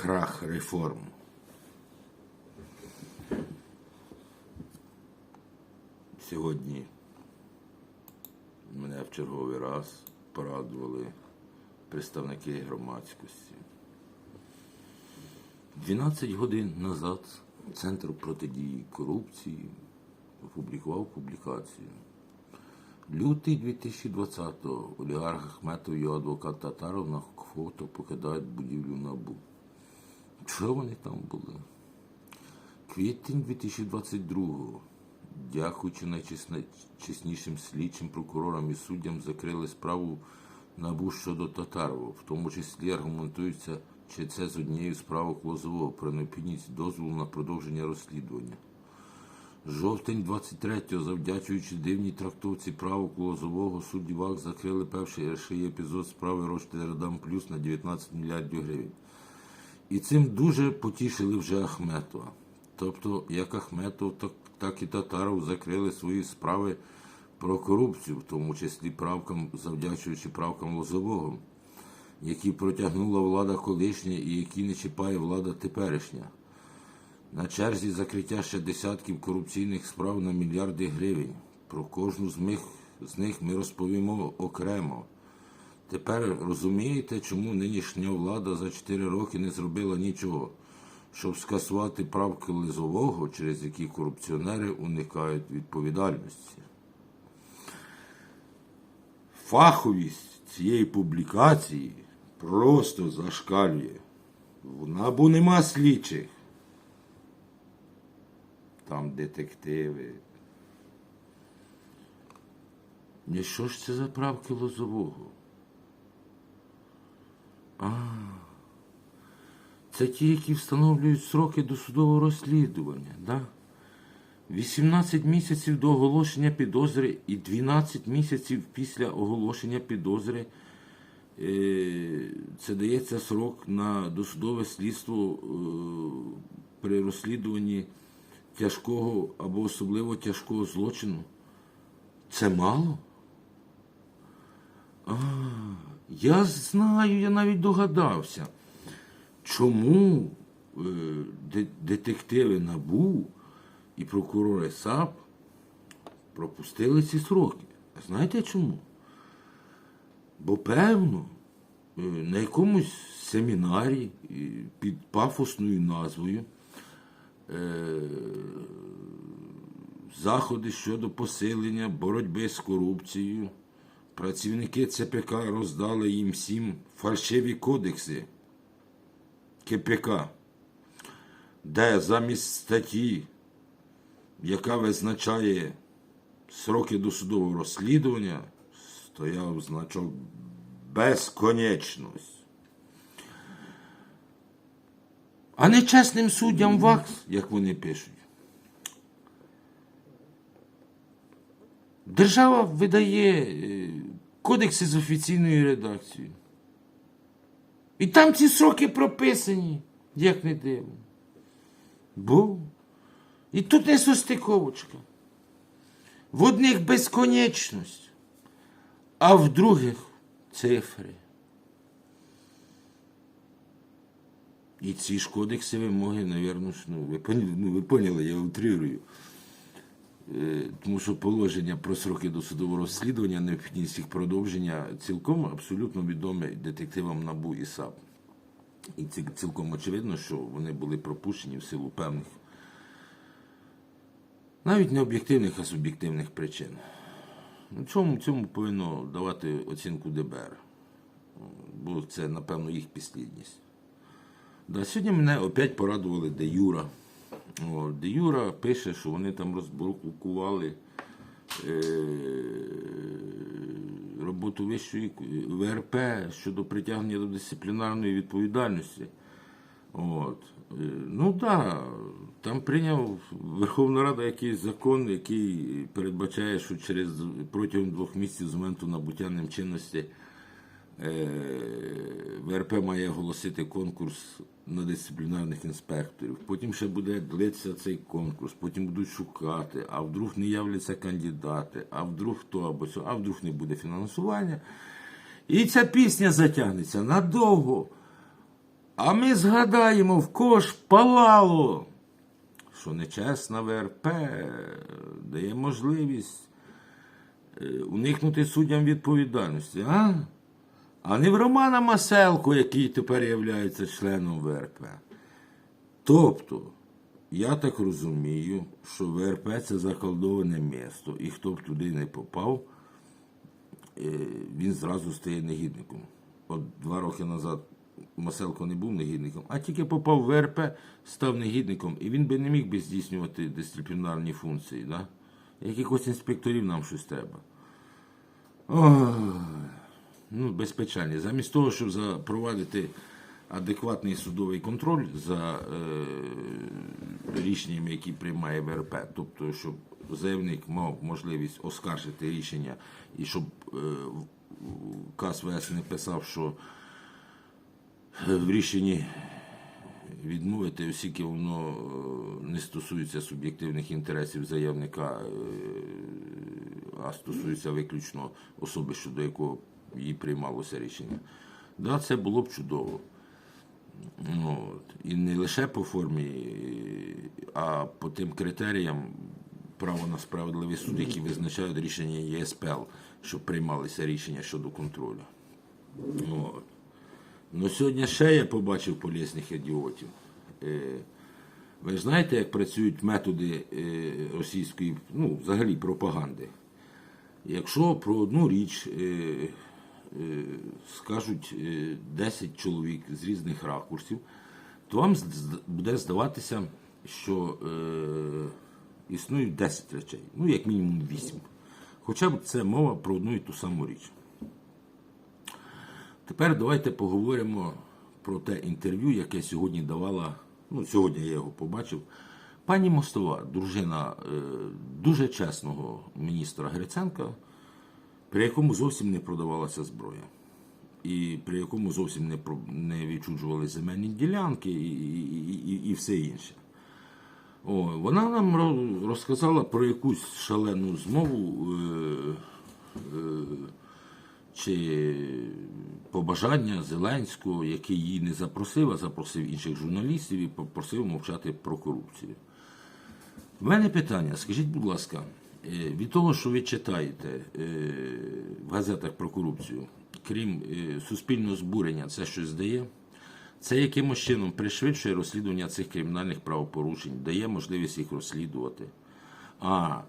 крах реформ. Сьогодні мене в черговий раз порадували представники громадськості. 12 годин назад Центр протидії корупції опублікував публікацію. Лютий 2020-го олігарх Ахметов і його адвокат Татаров на фото покидають будівлю НАБУ. Що вони там були? Квітень 2022-го, дякуючи найчеснішим слідчим прокурорам і суддям, закрили справу НАБУ щодо Татарова, в тому числі аргументується, чи це з однією справок Лозового про необхідність дозволу на продовження розслідування. Жовтень 23-го, завдячуючи дивній трактовці правок Лозового, судді ВАК закрили перший епізод справи Роттердам Плюс на 19 мільярдів гривень. І цим дуже потішили вже Ахметова. Тобто, як Ахметов, так, так і Татаров закрили свої справи про корупцію, в тому числі правкам, завдячуючи правкам Лозового, які протягнула влада колишня і які не чіпає влада теперішня. На черзі закриття ще десятків корупційних справ на мільярди гривень. Про кожну з них, з них ми розповімо окремо. Тепер розумієте, чому нинішня влада за 4 роки не зробила нічого, щоб скасувати правки Лизового, через які корупціонери уникають відповідальності. Фаховість цієї публікації просто зашкалює. В НАБУ нема слідчих. Там детективи. І що ж це за правки Лозового? А, це ті, які встановлюють сроки досудового розслідування, да? 18 місяців до оголошення підозри і 12 місяців після оголошення підозри. Е, Це дається срок на досудове слідство е, при розслідуванні тяжкого або особливо тяжкого злочину. Це мало? А, я знаю, я навіть догадався, чому е, детективи НАБУ і прокурори САП пропустили ці сроки. А знаєте чому? Бо певно, е, на якомусь семінарі е, під пафосною назвою е, заходи щодо посилення боротьби з корупцією. Працівники ЦПК роздали їм всім фальшиві кодекси КПК, де замість статті, яка визначає сроки досудового розслідування, стояв значок безконечність. А нечесним суддям ВАКС, як вони пишуть. Держава видає кодекси з офіційною редакцією. І там ці сроки прописані, як не дивно. Бо. І тут не состиковочка. В одних безконечність, а в других цифри. І ці ж кодекси вимоги, навірно, ну, ви, ну, ви поняли, я утрирую. Е, Тому що положення про сроки досудового розслідування, необхідність їх продовження цілком абсолютно відоме детективам НАБУ і САП. І цілком очевидно, що вони були пропущені в силу певних, навіть не об'єктивних, а суб'єктивних причин. Ну, Цьому, цьому повинно давати оцінку ДБР, бо це, напевно, їх підслідність. Да, сьогодні мене опять порадували де Юра. Де Юра пише, що вони там розблокували е, роботу вищої ВРП щодо притягнення до дисциплінарної відповідальності. От. Е, Ну так, да, там прийняв Верховна Рада якийсь закон, який передбачає, що через протягом двох місяців з моменту набуття ним чинності ВРП має оголосити конкурс на дисциплінарних інспекторів. Потім ще буде длитися цей конкурс, потім будуть шукати, а вдруг не являться кандидати, а вдруг хто або що, а вдруг не буде фінансування. І ця пісня затягнеться надовго. А ми згадаємо, в кого палало, що нечесна ВРП дає можливість е, уникнути суддям відповідальності, а? А не в Романа Маселко, який тепер є членом ВРП. Тобто, я так розумію, що ВРП це заколдоване місто, і хто б туди не попав, е, він зразу стає негідником. От два роки назад Маселко не був негідником, а тільки попав в ВРП, став негідником, і він би не міг би здійснювати дисциплінарні функції. Да? Якихось інспекторів нам щось треба. Ой, ну, безпечальні. Замість того, щоб запровадити адекватний судовий контроль за е, рішеннями, які приймає ВРП, тобто, щоб заявник мав можливість оскаржити рішення і щоб е, КАС ВС не писав, що е, в рішенні відмовити, оскільки воно е, не стосується суб'єктивних інтересів заявника, е, а стосується виключно особи, щодо якого їй приймалося рішення. Да, це було б чудово. От. І не лише по формі, а по тим критеріям право на справедливий суд, які визначають рішення ЄСПЛ, щоб приймалися рішення щодо контролю. От. Ну, сьогодні ще я побачив полісних ідіотів. Е, ви ж знаєте, як працюють методи е, російської, ну, взагалі пропаганди. Якщо про одну річ е, скажуть е, 10 чоловік з різних ракурсів, то вам буде здаватися, що е, існують 10 речей, ну, як мінімум 8. Хоча б це мова про одну і ту саму річ. Тепер давайте поговоримо про те інтерв'ю, яке сьогодні давала, ну сьогодні я його побачив, пані Мостова, дружина е, дуже чесного міністра Гриценка, при якому зовсім не продавалася зброя. І при якому зовсім не, не відчуджували земельні ділянки і, і, і, і все інше. О, вона нам розказала про якусь шалену змову е, е, чи побажання Зеленського, який її не запросив, а запросив інших журналістів і попросив мовчати про корупцію. У мене питання, скажіть, будь ласка, від того, що ви читаєте е, в газетах про корупцію, крім е, суспільного збурення, це щось дає? Це якимось чином пришвидшує розслідування цих кримінальних правопорушень, дає можливість їх розслідувати. А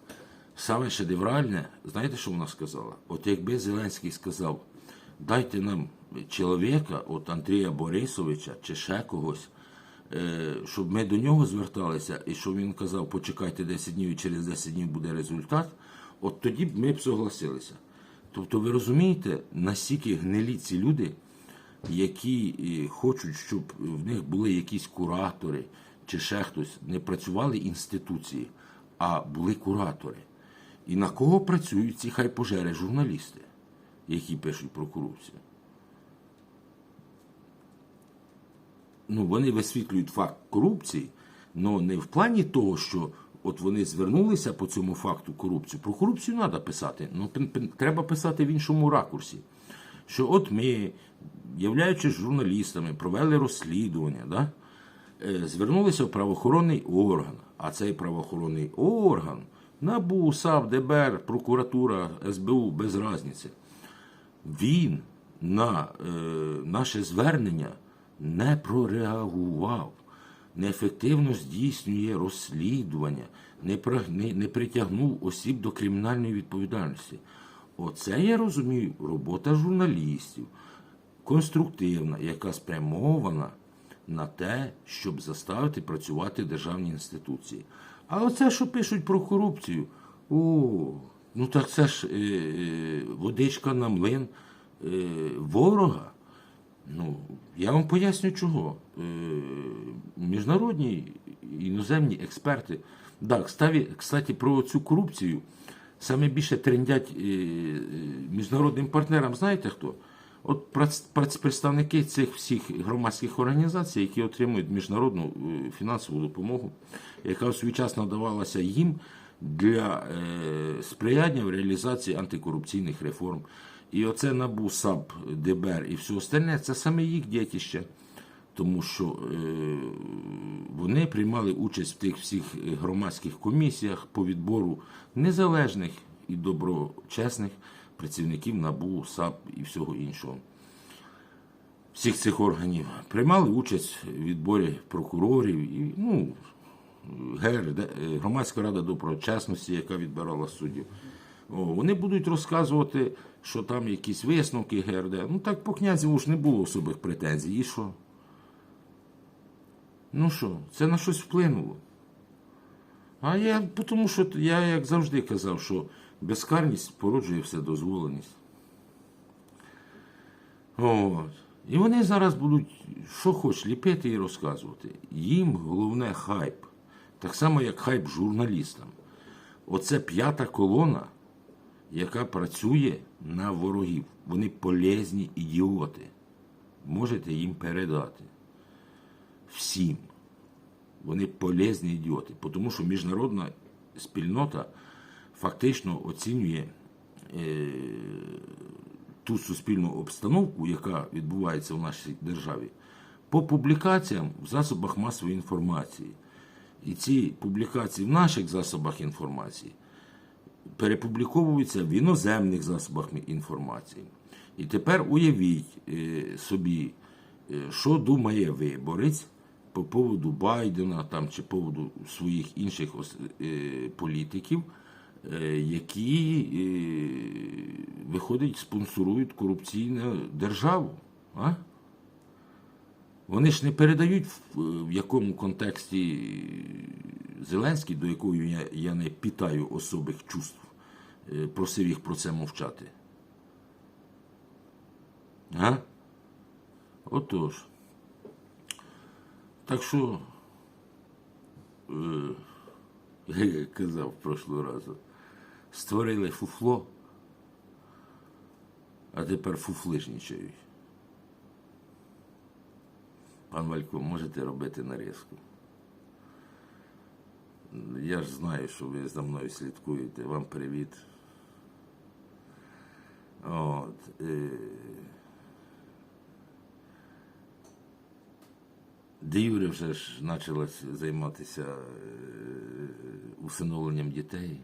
саме шедевральне, знаєте, що вона сказала? От якби Зеленський сказав, дайте нам чоловіка, от Андрія Борисовича чи ще когось, е, щоб ми до нього зверталися, і щоб він казав, почекайте 10 днів і через 10 днів буде результат, от тоді б ми б согласилися. Тобто, ви розумієте, настільки гнилі ці люди, які е, хочуть, щоб в них були якісь куратори чи ще хтось, не працювали інституції, а були куратори. І на кого працюють ці хай пожери журналісти, які пишуть про корупцію? Ну, вони висвітлюють факт корупції, але не в плані того, що от вони звернулися по цьому факту корупції. Про корупцію треба писати, але треба писати в іншому ракурсі. Що от ми, являючись журналістами, провели розслідування, да? е, звернулися в правоохоронний орган, а цей правоохоронний орган НАБУ, САП, ДБР, прокуратура, СБУ без різниці він на е, наше звернення не прореагував, неефективно здійснює розслідування, не, не, не притягнув осіб до кримінальної відповідальності. Оце я розумію, робота журналістів, конструктивна, яка спрямована на те, щоб заставити працювати державні інституції. А оце, що пишуть про корупцію, о, ну так це ж е, е, водичка на млин е, ворога. Ну, я вам поясню чого. Е, міжнародні іноземні експерти. Так, кстати, кстати, про цю корупцію саме більше трендять е, е, міжнародним партнерам, знаєте хто? От представники цих всіх громадських організацій, які отримують міжнародну е, фінансову допомогу, яка в свій час надавалася їм для е, сприяння в реалізації антикорупційних реформ. І оце НАБУ, САП, ДБР і все остальне, це саме їх дітище. тому що е, вони приймали участь в тих всіх громадських комісіях по відбору незалежних і доброчесних працівників НАБУ, САП і всього іншого. Всіх цих органів приймали участь в відборі прокурорів і ну, ГРД, е, громадська рада доброчесності, яка відбирала суддів. О, вони будуть розказувати, що там якісь висновки ГРД. Ну так по князеву ж не було особих претензій. І що? Ну що, це на щось вплинуло. А я, тому що я, як завжди казав, що безкарність породжує вседозволеність. От. І вони зараз будуть, що хоч, ліпити і розказувати. Їм головне хайп. Так само, як хайп журналістам. Оце п'ята колона, яка працює на ворогів. Вони полезні ідіоти. Можете їм передати. Всім. Вони полезні ідіоти. Тому що міжнародна спільнота фактично оцінює е, ту суспільну обстановку, яка відбувається в нашій державі, по публікаціям в засобах масової інформації. І ці публікації в наших засобах інформації перепубліковуються в іноземних засобах інформації. І тепер уявіть е, собі, е, що думає виборець по поводу Байдена там, чи поводу своїх інших е, політиків, які виходить, спонсорують корупційну державу. А? Вони ж не передають в, в якому контексті Зеленський, до якого я, я не питаю особих чувств, е, просив їх про це мовчати. А? Отож. Так що, е, як я казав прошлого разу, створили фуфло, а тепер фуфлижнічають. Пан Валько, можете робити нарізку. Я ж знаю, що ви за мною слідкуєте. Вам привіт. От. Де Юрі вже ж почала займатися е, усиновленням дітей.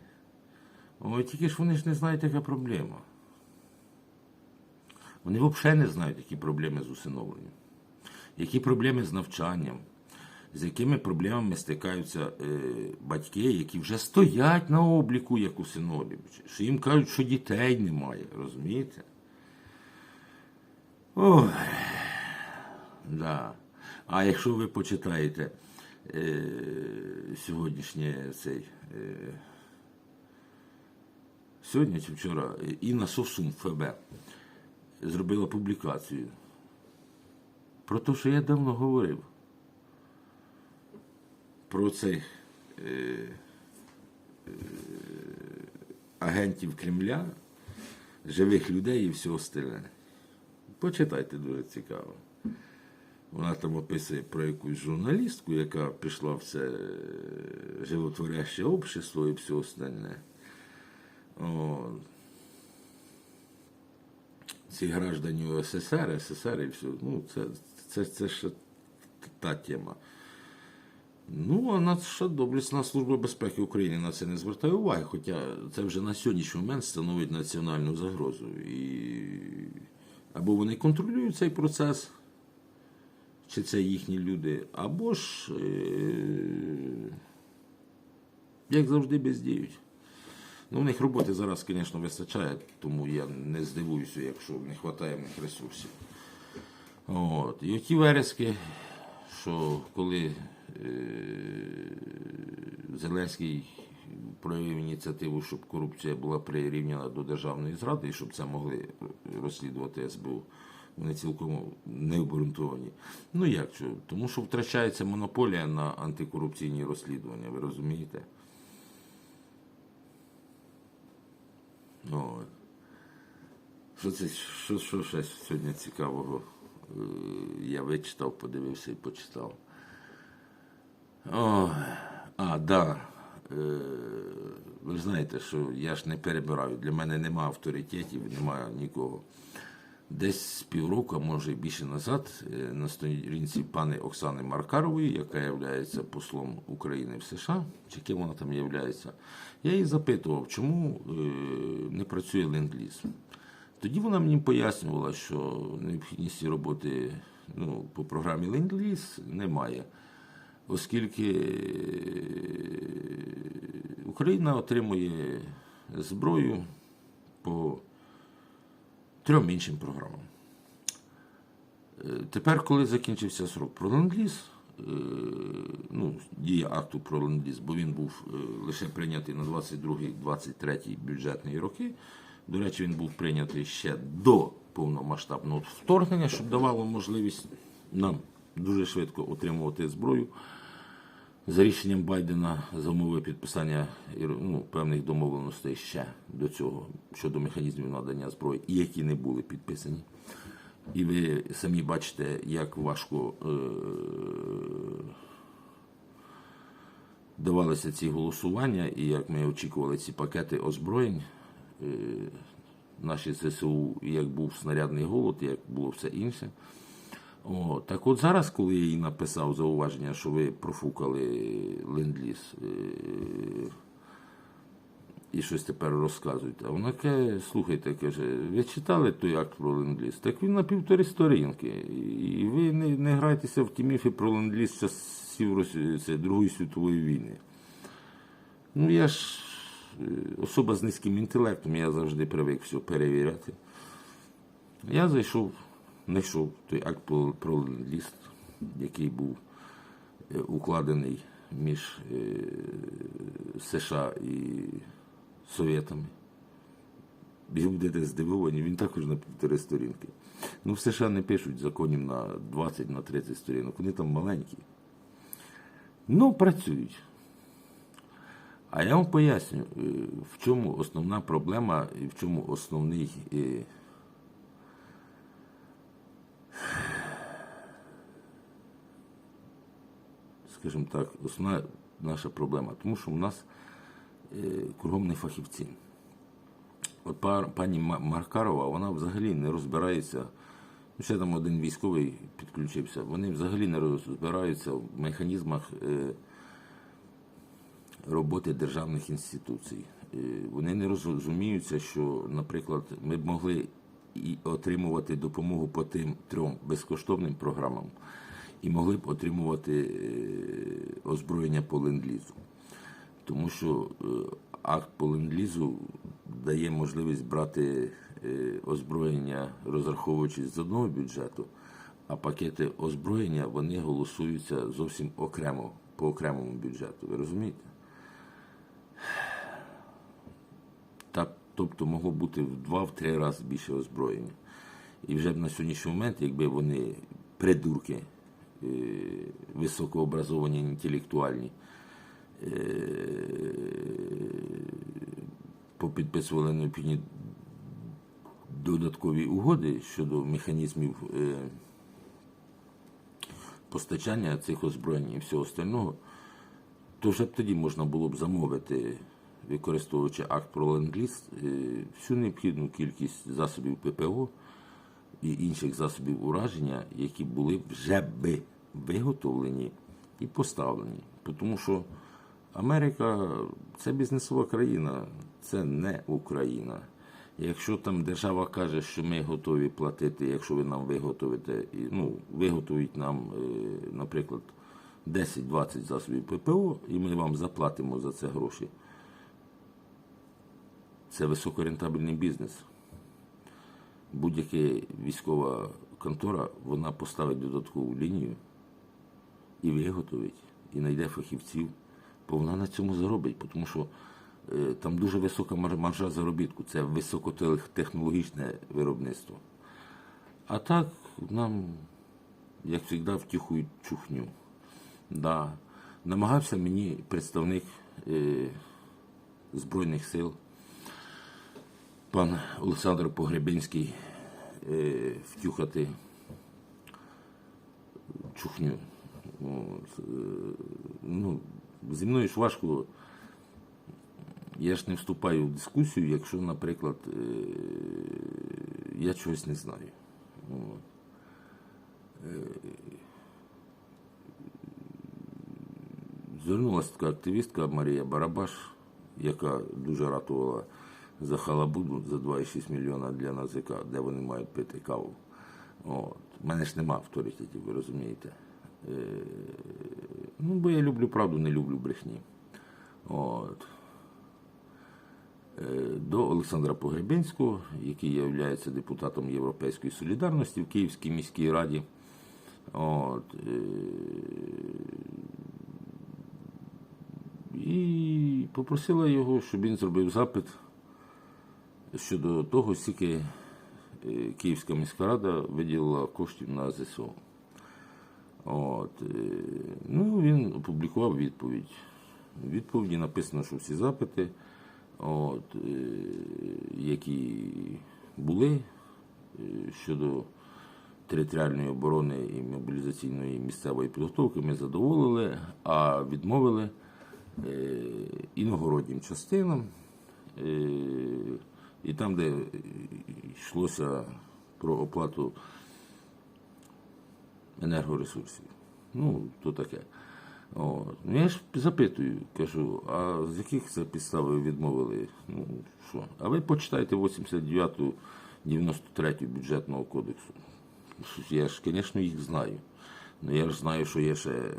О, тільки ж вони ж не знають, яка проблема. Вони взагалі не знають, які проблеми з усиновленням які проблеми з навчанням, з якими проблемами стикаються е, батьки, які вже стоять на обліку як у усиновлювачі, що їм кажуть, що дітей немає, розумієте? Ой, да. А якщо ви почитаєте е, сьогоднішнє цей. Е, Сьогодні чи вчора Інна Совсун ФБ зробила публікацію про те, що я давно говорив. Про цих е, е, агентів Кремля, живих людей і все остальне. Почитайте дуже цікаво. Вона там описує про якусь журналістку, яка пішла в це е, животворяще общество і все остальне. От. Ці граждані УССР, СССР і все. Ну, це, це, це ще та тема. Ну, а наша доблесна служба безпеки України на це не звертає уваги, хоча це вже на сьогоднішній момент становить національну загрозу. І... Або вони контролюють цей процес, чи це їхні люди, або ж, е... як завжди, бездіють. Ну, у них роботи зараз, звісно, вистачає, тому я не здивуюся, якщо не вистачає в них ресурсів. От. І оті верески, що коли е, Зеленський проявив ініціативу, щоб корупція була прирівняна до державної зради, і щоб це могли розслідувати СБУ, вони цілком не обґрунтовані. Ну як що? Тому що втрачається монополія на антикорупційні розслідування, ви розумієте? От. Що це що, що ще сьогодні цікавого я вичитав, подивився і почитав. О, а, да. Е, ви знаєте, що я ж не перебираю. Для мене нема авторитетів, немає нікого. Десь з півроку, може більше назад, е, на сторінці пани Оксани Маркарової, яка є послом України в США, чи ким вона там є, я її запитував, чому е, не працює ленд-ліз. Тоді вона мені пояснювала, що необхідності роботи ну, по програмі ленд-ліз немає, оскільки е, Україна отримує зброю по трьом іншим програмам. Е, Тепер, коли закінчився срок про ленд-ліз, ну, дія акту про ленд-ліз, бо він був е, лише прийнятий на 22-23 бюджетні роки. До речі, він був прийнятий ще до повномасштабного вторгнення, щоб давало можливість нам дуже швидко отримувати зброю. За рішенням Байдена за умови підписання ну, певних домовленостей ще до цього щодо механізмів надання зброї, які не були підписані. І ви самі бачите, як важко е- давалися ці голосування, і як ми очікували ці пакети озброєнь. Е- наші ЗСУ, як був снарядний голод, як було все інше. О, так от зараз, коли я їй написав зауваження, що ви профукали ленд-ліз е- і щось тепер розказуєте, а вона каже, слухайте, каже, ви читали той акт про ленд-ліз? Так він на півтори сторінки. І ви не, не грайтеся в ті міфи про ленд-ліз часів Другої світової війни. Ну я ж особа з низьким інтелектом, я завжди привик все перевіряти. Я зайшов, знайшов той акт про, ленд-ліз, який був е, укладений між е, США і Совєтами. Будете здивовані, він також на півтори сторінки. Ну, в США не пишуть законів на 20 на 30 сторінок, вони там маленькі. Ну, працюють. А я вам поясню, е, в чому основна проблема і в чому основний. е, Скажімо так, основна наша проблема. Тому що в нас е, кругом не фахівці. От пані Маркарова, вона взагалі не розбирається. Ну, ще там один військовий підключився. Вони взагалі не розбираються в механізмах роботи державних інституцій. Е, Вони не розуміються, що, наприклад, ми б могли і отримувати допомогу по тим трьом безкоштовним програмам, і могли б отримувати е, озброєння по ленд-лізу. Тому що е, акт по ленд-лізу дає можливість брати озброєння, розраховуючись з одного бюджету, а пакети озброєння вони голосуються зовсім окремо, по окремому бюджету. Ви розумієте? Так, тобто могло бути в два-три рази більше озброєння. І вже б на сьогоднішній момент, якби вони придурки, е, високообразовані, інтелектуальні, е, попідписували необхідні додаткові угоди щодо механізмів е, постачання цих озброєнь і всього остального, то вже б тоді можна було б замовити, використовуючи акт про ленд-ліз, е, всю необхідну кількість засобів ППО і інших засобів ураження, які були вже би виготовлені і поставлені. Тому що Америка це бізнесова країна, це не Україна. Якщо там держава каже, що ми готові платити, якщо ви нам виготовите, ну, виготовіть нам, е, наприклад, 10-20 засобів ППО, і ми вам заплатимо за це гроші. Це високорентабельний бізнес. Будь-яка військова контора, вона поставить додаткову лінію і виготовить, і знайде фахівців, бо вона на цьому заробить, тому що е, там дуже висока маржа заробітку, це високотехнологічне виробництво. А так нам, як завжди, втіхують чухню. Да. Намагався мені представник е, Збройних сил, пан Олександр Погребинський, е, втюхати чухню. Е, ну, зі мною ж важко. Я ж не вступаю в дискусію, якщо, наприклад, е, я чогось не знаю. Звернулася така активістка Марія Барабаш, яка дуже ратувала за халабуду за 2,6 мільйона для НАЗК, де вони мають пити каву. От. У мене ж нема авторитетів, ви розумієте. Е, ну, бо я люблю правду, не люблю брехні. От. Е, До Олександра Погребенського, який є депутатом Європейської солідарності в Київській міській раді. От, е, і попросила його, щоб він зробив запит щодо того, скільки е, Київська міська рада виділила коштів на ЗСУ. От, е, ну, він опублікував відповідь. В відповіді написано, що всі запити, от, е, які були щодо територіальної оборони і мобілізаційної місцевої підготовки, ми задоволили, а відмовили іногороднім частинам. І там, де йшлося про оплату енергоресурсів. Ну, то таке. От. Ну, я ж запитую, кажу, а з яких це підстав відмовили? Ну, що? А ви почитайте 89-ту, 93 бюджетного кодексу. Я ж, звісно, їх знаю. Ну я ж знаю, що є ще е,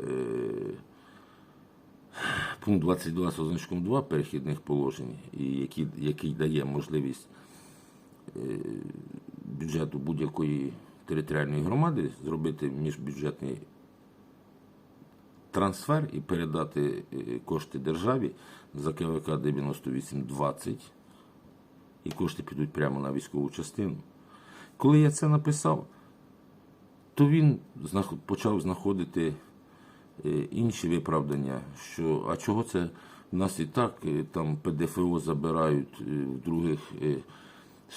пункт 22 з означком 2 перехідних положень, який, який дає можливість е, бюджету будь-якої територіальної громади зробити міжбюджетний трансфер і передати е, кошти державі за КВК 9820, і кошти підуть прямо на військову частину. Коли я це написав, то він почав знаходити інші виправдання, що а чого це в нас і так е, там ПДФО забирають е, в других е,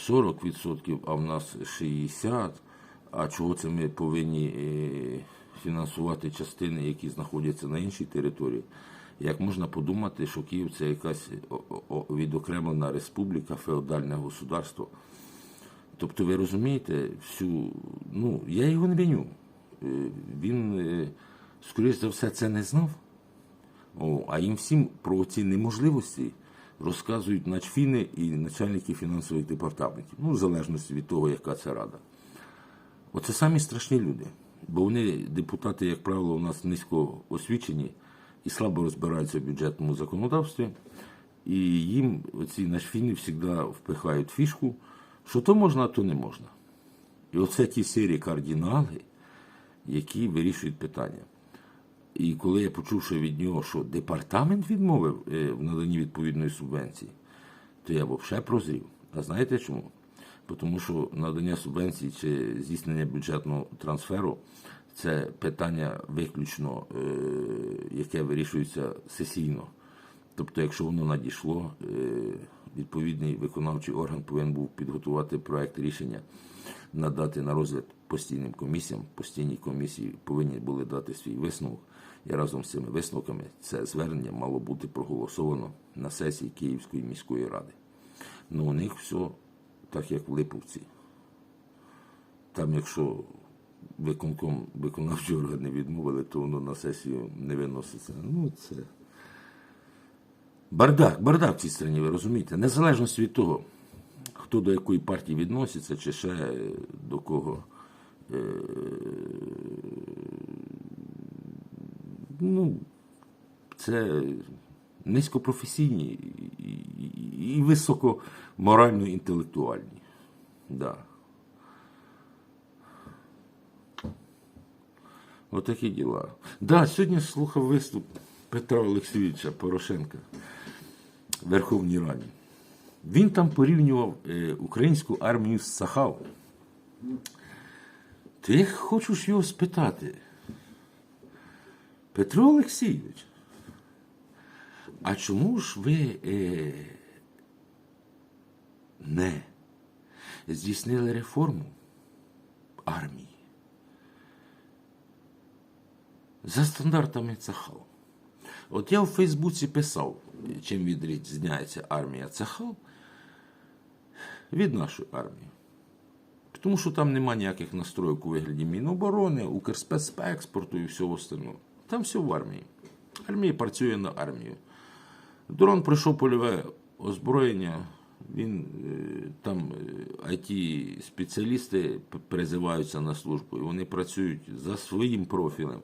40%, а в нас 60%, а чого це ми повинні е, фінансувати частини, які знаходяться на іншій території. Як можна подумати, що Київ це якась відокремлена республіка, феодальне государство. Тобто ви розумієте, всю, ну, я його не. Е, Він, е, скоріш за все, це не знав. О, а їм всім про ці неможливості розказують начфіни і начальники фінансових департаментів. Ну, в залежності від того, яка це рада. Оце самі страшні люди. Бо вони, депутати, як правило, у нас низько освічені і слабо розбираються в бюджетному законодавстві. І їм ці нашфіни завжди впихають фішку, що то можна, а то не можна. І оце ті сирі кардинали, які вирішують питання. І коли я почув, що від нього, що департамент відмовив е, в наданні відповідної субвенції, то я взагалі прозрів. А знаєте чому? Тому що надання субвенції чи здійснення бюджетного трансферу це питання виключно, е, яке вирішується сесійно. Тобто, якщо воно надійшло, е, відповідний виконавчий орган повинен був підготувати проект рішення, надати на розгляд постійним комісіям. Постійні комісії повинні були дати свій висновок. І разом з цими висновками це звернення мало бути проголосовано на сесії Київської міської ради. Ну, у них все так, як в Липовці. Там, якщо виконком виконавчі органи відмовили, то воно на сесію не виноситься. Ну, це. Бардак, бардак в цій країні, ви розумієте? Незалежно від того, хто до якої партії відноситься, чи ще до кого. Е, ну, це низькопрофесійні і, і, і високо морально-інтелектуальні. Да. Отакі діла. Да, сьогодні слухав виступ Петра Олексійовича Порошенка в Верховній Раді. Він там порівнював е, українську армію з Сахау. Хочу ж його спитати. Петро Олексійович, а чому ж ви е, не здійснили реформу армії за стандартами Цахал? От я в Фейсбуці писав, чим відрізняється армія Цахал від нашої армії. Тому що там нема ніяких настроїк у вигляді Міноборони, Укрспецекспорту і всього остального. Там все в армії. Армія працює на армію. Дрон пройшов польове озброєння. Він е, там it спеціалісти призиваються на службу, і вони працюють за своїм профілем.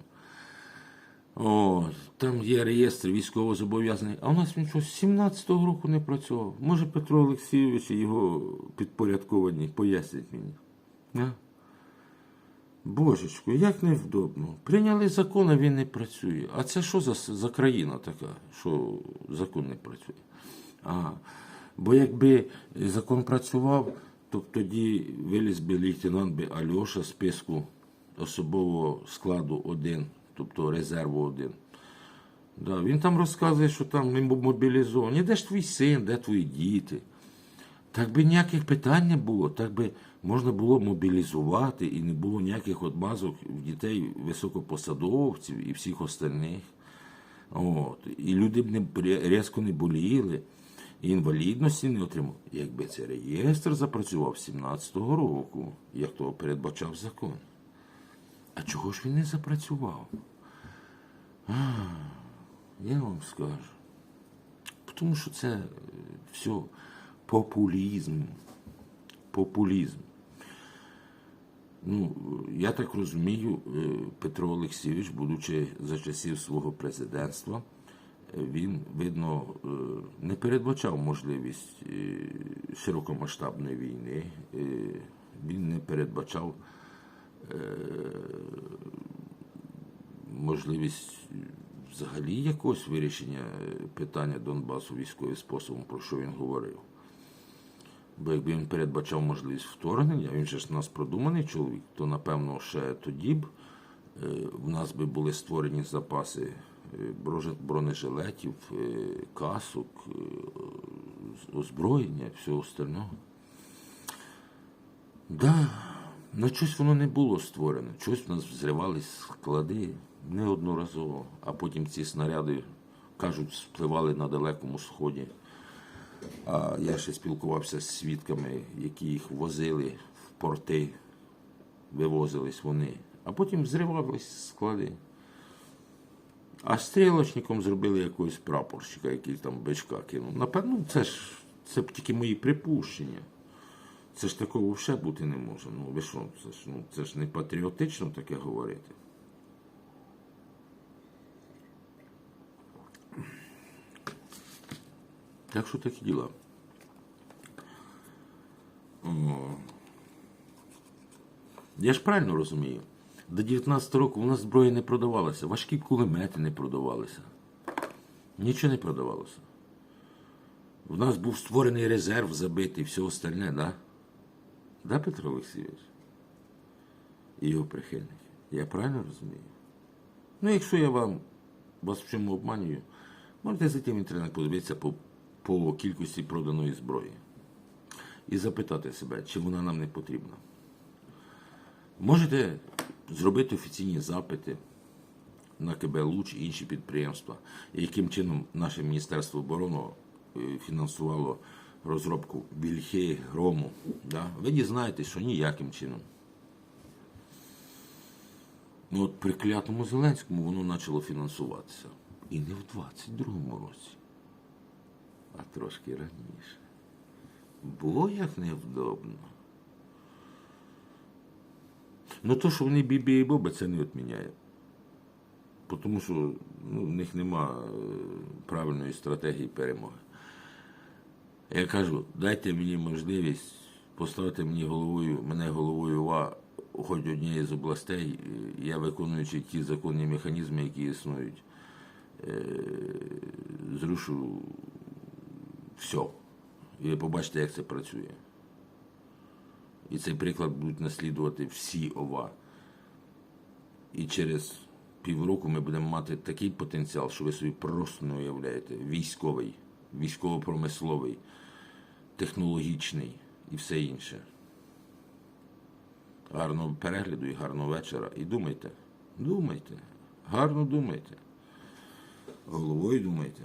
О, там є реєстр військовозобов'язаних. А у нас він що, з 17-го року не працював. Може Петро Олексійович і його підпорядковані пояснять мені. А? Божечко, як невдобно. Прийняли закон, а він не працює. А це що за, за країна така, що закон не працює? Ага. Бо якби закон працював, то тоді виліз би лейтенант би Альоша з списку особового складу один, тобто резерву один. Да, він там розказує, що там ми мобілізовані. Де ж твій син, де твої діти? Так би ніяких питань не було, так би можна було мобілізувати і не було ніяких отмазок в дітей високопосадовців і всіх остальних. От. І люди б не різко не боліли, і інвалідності не отримали. Якби цей реєстр запрацював 17-го року, як того передбачав закон. А чого ж він не запрацював? Я вам скажу. Тому що це е, все популізм. Популізм. Ну, я так розумію, е, Петро Олексійович, будучи за часів свого президентства, е, він, видно, е, не передбачав можливість широкомасштабної війни, він не передбачав можливість взагалі якогось вирішення питання Донбасу військовим способом, про що він говорив. Бо якби він передбачав можливість вторгнення, він же ж у нас продуманий чоловік, то напевно ще тоді б е, в нас би були створені запаси е, бронежилетів, е, касок, озброєння, всього остального. Да, на щось воно не було створено. Щось в нас взривались склади неодноразово, а потім ці снаряди, кажуть, спливали на далекому сході. Я ще спілкувався з свідками, які їх возили в порти, вивозились вони, а потім взривались склади. А стрілочником зробили якогось прапорщика, який там бичка кинув. Напевно, ну, це ж це тільки мої припущення. Це ж такого взагалі бути не може. Ну ви що, це ж, ну, це ж не патріотично таке говорити. Так що такі діла. Я ж правильно розумію. До 19 року у нас зброя не продавалася, важкі кулемети не продавалися. Нічого не продавалося. У нас був створений резерв забитий, все остальне, да? Да, Петро Олексійович? І його прихильники. Я правильно розумію? Ну, якщо я вам вас в чому обманюю, можете зайти в інтернет подивитися по, по кількості проданої зброї. І запитати себе, чи вона нам не потрібна. Можете зробити офіційні запити на КБ Луч і інші підприємства, яким чином наше Міністерство оборони е, фінансувало розробку Вільхи, Грому. Да? Ви дізнаєтесь, що ніяким чином. Ну от при клятому Зеленському воно почало фінансуватися. І не в 22-му році, а трошки раніше. Було як невдобно. Ну то, що вони бібі і боби, це не відміняє. Тому що ну, в них нема е, правильної стратегії перемоги. Я кажу, дайте мені можливість поставити мені головою, мене головою ва хоч однієї з областей, я виконуючи ті законні механізми, які існують, е, зрушу все. І ви побачите, як це працює. І цей приклад будуть наслідувати всі ОВА. І через півроку ми будемо мати такий потенціал, що ви собі просто не уявляєте. Військовий, військово-промисловий, технологічний і все інше. Гарного перегляду і гарного вечора. І думайте, думайте, гарно думайте. Головою думайте.